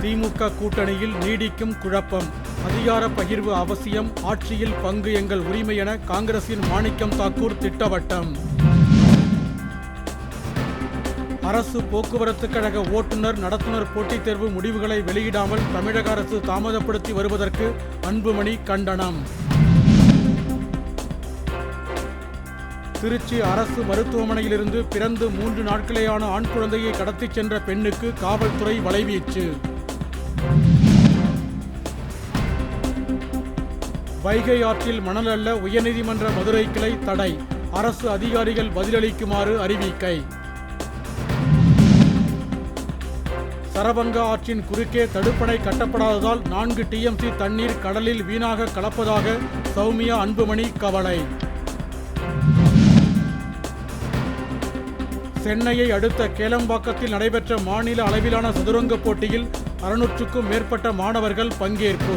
திமுக கூட்டணியில் நீடிக்கும் குழப்பம். அதிகார பகிர்வு அவசியம். ஆட்சியில் பங்கு எங்கள் உரிமை என காங்கிரசின் மாணிக்கம் தாக்கூர் திட்டவட்டம். அரசு போக்குவரத்து கழக ஓட்டுநர் நடத்துனர் போட்டித் தேர்வு முடிவுகளை வெளியிடாமல் தமிழக அரசு தாமதப்படுத்தி வருவதற்கு அன்புமணி கண்டனம். திருச்சி அரசு மருத்துவமனையிலிருந்து பிறந்து மூன்று நாட்களேயான ஆண் குழந்தையை கடத்திச் சென்ற பெண்ணுக்கு காவல்துறை வலைவீச்சு. வைகை ஆற்றில் மணல் அல்ல உயர்நீதிமன்ற மதுரை கிளை தடை. அரசு அதிகாரிகள் பதிலளிக்குமாறு அறிவிக்கை. சரபங்கா ஆற்றின் குறுக்கே தடுப்பணை கட்டப்படாததால் நான்கு டிஎம்சி தண்ணீர் கடலில் வீணாக கலப்பதாக சௌமியா அன்புமணி கவலை. சென்னையை அடுத்த கேளம்பாக்கத்தில் நடைபெற்ற மாநில அளவிலான சதுரங்க போட்டியில் அறுநூற்றுக்கும் மேற்பட்ட மாணவர்கள் பங்கேற்பு.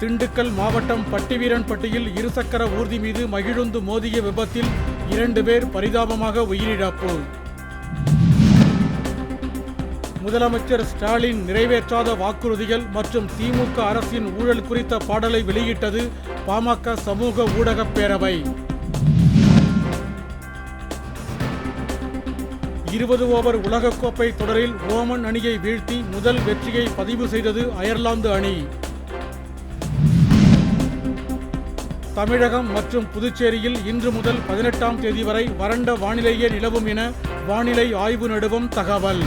திண்டுக்கல் மாவட்டம் பட்டிவீரன்பட்டியில் இருசக்கர ஊர்தி மீது மகிழுந்து மோதிய விபத்தில் இரண்டு பேர் பரிதாபமாக உயிரிழப்பு. முதலமைச்சர் ஸ்டாலின் நிறைவேற்றாத வாக்குறுதிகள் மற்றும் திமுக அரசின் ஊழல் குறித்த பாடலை வெளியிட்டது பாமக சமூக ஊடகப் பேரவை. இருபது ஓவர் உலகக்கோப்பை தொடரில் ஓமன் அணியை வீழ்த்தி முதல் வெற்றியை பதிவு செய்தது அயர்லாந்து அணி. தமிழகம் மற்றும் புதுச்சேரியில் இன்று முதல் பதினெட்டாம் தேதி வரை வறண்ட வானிலையே நிலவும் என வானிலை ஆய்வு நடுவம் தகவல்.